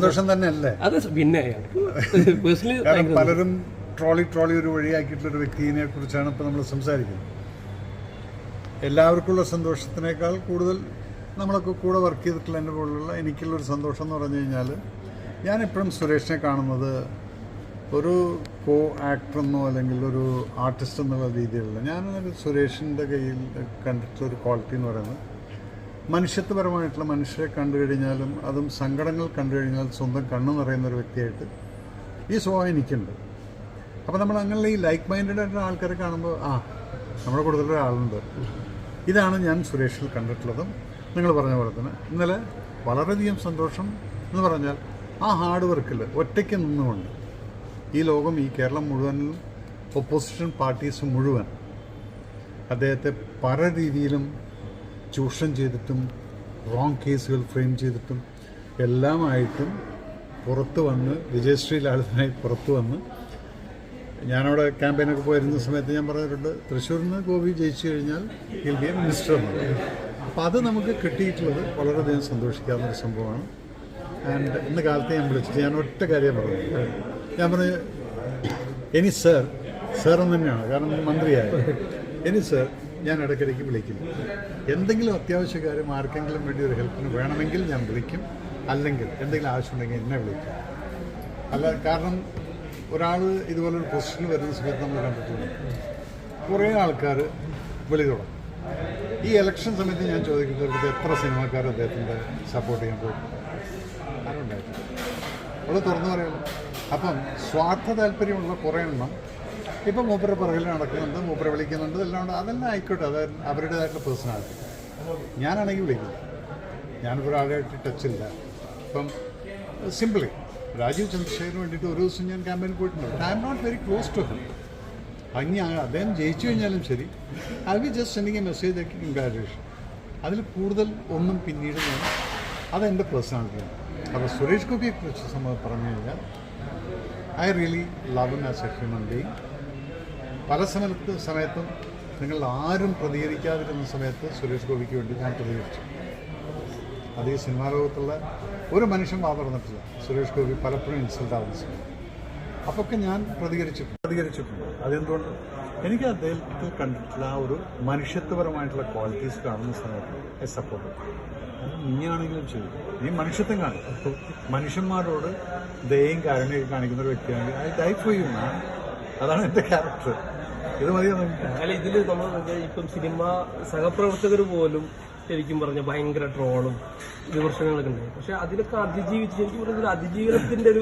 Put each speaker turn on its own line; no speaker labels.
സന്തോഷം തന്നെയല്ലേ?
അത് പിന്നെ പേഴ്സണലി
പലരും ട്രോളി ട്രോളി ഒരു വഴിയാക്കിയിട്ടുള്ള ഒരു വ്യക്തിയെ കുറിച്ചാണ് ഇപ്പോൾ നമ്മൾ സംസാരിക്കുന്നത്. എല്ലാവർക്കുള്ള സന്തോഷത്തിനേക്കാൾ കൂടുതൽ നമ്മളൊക്കെ കൂടെ വർക്ക് ചെയ്തിട്ടുള്ള എന്റെ പോലുള്ള എനിക്കുള്ളൊരു സന്തോഷം എന്ന് പറഞ്ഞു കഴിഞ്ഞാൽ ഞാനെപ്പോഴും സുരേഷിനെ കാണുന്നത് ഒരു കോ ആക്ടറെന്നോ അല്ലെങ്കിൽ ഒരു ആർട്ടിസ്റ്റ് എന്നുള്ള രീതിയിലല്ല ഞാനൊരു സുരേഷിന്റെ കയ്യിൽ കണ്ടിട്ടുള്ള ഒരു ക്വാളിറ്റി എന്ന് പറയുന്നത് മനുഷ്യത്വപരമായിട്ടുള്ള മനുഷ്യരെ കണ്ടു കഴിഞ്ഞാലും അതും സങ്കടങ്ങൾ കണ്ടു കഴിഞ്ഞാൽ സ്വന്തം കണ്ണു നിറയുന്ന ഒരു വ്യക്തിയായിട്ട് ഈ സ്വഭാവം എനിക്കുണ്ട്. അപ്പോൾ നമ്മൾ അങ്ങനെയുള്ള ഈ ലൈക്ക് മൈൻഡഡ് ആയിട്ടുള്ള ആൾക്കാരെ കാണുമ്പോൾ ആ നമ്മുടെ കൂടുതൽ ഒരാളുണ്ട് ഇതാണ് ഞാൻ സുരേഷിൽ കണ്ടിട്ടുള്ളതും. നിങ്ങൾ പറഞ്ഞ പോലെ തന്നെ ഇന്നലെ വളരെയധികം സന്തോഷം എന്ന് പറഞ്ഞാൽ ആ ഹാർഡ് വർക്കിൽ ഒറ്റയ്ക്ക് നിന്നുകൊണ്ട് ഈ ലോകം ഈ കേരളം മുഴുവൻ ഒപ്പോസിഷൻ പാർട്ടീസ് മുഴുവൻ അദ്ദേഹത്തെ പല രീതിയിലും ചൂഷണം ചെയ്തിട്ടും റോങ് കേസുകൾ ഫ്രെയിം ചെയ്തിട്ടും എല്ലാമായിട്ടും പുറത്ത് വന്ന് വിജയശ്രീ ലാളിതനായി പുറത്ത് വന്ന് ഞാനവിടെ ക്യാമ്പയിനൊക്കെ പോയിരുന്ന സമയത്ത് ഞാൻ പറഞ്ഞിട്ടുണ്ട് തൃശ്ശൂരിൽ നിന്ന് ഗോപി ജയിച്ചു കഴിഞ്ഞാൽ ബി മിനിസ്റ്റർ അപ്പോൾ അത് നമുക്ക് കിട്ടിയിട്ടുള്ളത് വളരെയധികം സന്തോഷിക്കാവുന്ന ഒരു സംഭവമാണ്. ആൻഡ് ഇന്ന് കാലത്ത് ഞാൻ വിളിച്ചിട്ട് ഞാൻ ഒറ്റ കാര്യം പറഞ്ഞു. ഞാൻ പറഞ്ഞു എനി സർ സർ തന്നെയാണ് കാരണം മന്ത്രിയായി. എനി സർ ഞാൻ ഇടയ്ക്കിടയ്ക്ക് വിളിക്കും. എന്തെങ്കിലും അത്യാവശ്യ കാര്യം ആർക്കെങ്കിലും വേണ്ടി ഒരു ഹെൽപ്പിന് വേണമെങ്കിൽ ഞാൻ വിളിക്കും. അല്ലെങ്കിൽ എന്തെങ്കിലും ആവശ്യമുണ്ടെങ്കിൽ എന്നെ വിളിക്കും. അല്ല കാരണം ഒരാൾ ഇതുപോലൊരു പൊസിഷനിൽ വരുന്ന സമയത്ത് നമ്മൾ കണ്ടിട്ടുണ്ട്. കുറേ ആൾക്കാർ വിളി തുടങ്ങും. ഈ ഇലക്ഷൻ സമയത്ത് ഞാൻ ചോദിക്കുന്നത് എത്ര സിനിമാക്കാർ അദ്ദേഹത്തിന്റെ സപ്പോർട്ട് ചെയ്യാൻ പോകും? ആരുണ്ടായിട്ടില്ല അവിടെ തുറന്നു പറയുള്ളൂ അപ്പം സ്വാർത്ഥ താല്പര്യമുള്ള കുറേ എണ്ണം ഇപ്പം മൂപ്പര പുറകിൽ നടക്കുന്നുണ്ട് മൂപ്പര വിളിക്കുന്നുണ്ട് എല്ലാം ഉണ്ട്. അതെല്ലാം ആയിക്കോട്ടെ അത് അവരുടേതായിട്ടുള്ള പേഴ്സണാലിറ്റി ഞാനാണെങ്കിൽ വിളിക്കില്ല. ഞാനിപ്പോൾ ഒരാളായിട്ട് ടച്ചില്ല ഇപ്പം സിംപിളി രാജീവ് ചന്ദ്രശേഖരന് വേണ്ടിയിട്ട് ഒരു ദിവസം ഞാൻ ക്യാമ്പയിൻ പോയിട്ടുണ്ട്. I'm not very close to him അങ്ങ് അദ്ദേഹം ജയിച്ചു കഴിഞ്ഞാലും ശരി. ഐ വി ജസ്റ്റ് എനിക്ക് എ മെസ്സേജ് ആക്കി കൺഗ്രാജുലേഷൻ അതിൽ കൂടുതൽ ഒന്നും പിന്നീട് ഞാൻ അതെന്റെ പേഴ്സണാലിറ്റിയാണ് അപ്പോൾ സുരേഷ് ഗോപിയെ കുറിച്ച് സംഭവം പറഞ്ഞു കഴിഞ്ഞാൽ I really love as a human being പല സമയത്ത് സമയത്തും നിങ്ങൾ ആരും പ്രതികരിക്കാതിരുന്ന സമയത്ത് സുരേഷ് ഗോപിക്ക് വേണ്ടി ഞാൻ പ്രതികരിച്ചു. അത് ഈ സിനിമാ ലോകത്തുള്ള ഒരു മനുഷ്യൻ വാതർന്നിട്ടില്ല സുരേഷ് ഗോപി പലപ്പോഴും ഇൻസൾട്ട് ആവുന്ന സമയം അപ്പൊക്കെ ഞാൻ പ്രതികരിച്ചിട്ടുണ്ട്. പ്രതികരിച്ചിട്ടുണ്ട്. അതെന്തുകൊണ്ട്? എനിക്ക് അദ്ദേഹത്തിൽ കണ്ടിട്ടുള്ള ആ ഒരു മനുഷ്യത്വപരമായിട്ടുള്ള ക്വാളിറ്റീസ് കാണുന്ന സമയത്ത് ഐ സപ്പോർട്ട് നീയാണെങ്കിലും ചെയ്തു. നീ മനുഷ്യത്വം കാണും മനുഷ്യന്മാരോട് ദയയും കാരുണ്യം കാണിക്കുന്ന ഒരു വ്യക്തിയാണെങ്കിൽ I die for you man അതാണ് എന്റെ ക്യാരക്ടർ ഇത് മതി
അല്ല ഇതിൽ നമ്മൾ ഇപ്പം സിനിമ സഹപ്രവർത്തകർ പോലും ശരിക്കും പറഞ്ഞ ഭയങ്കര ട്രോളും വിമർശനങ്ങളൊക്കെ ഉണ്ടായി. പക്ഷെ അതിലൊക്കെ അതിജീവിച്ച് ശരിക്കും പറഞ്ഞാൽ ഒരു അതിജീവനത്തിന്റെ ഒരു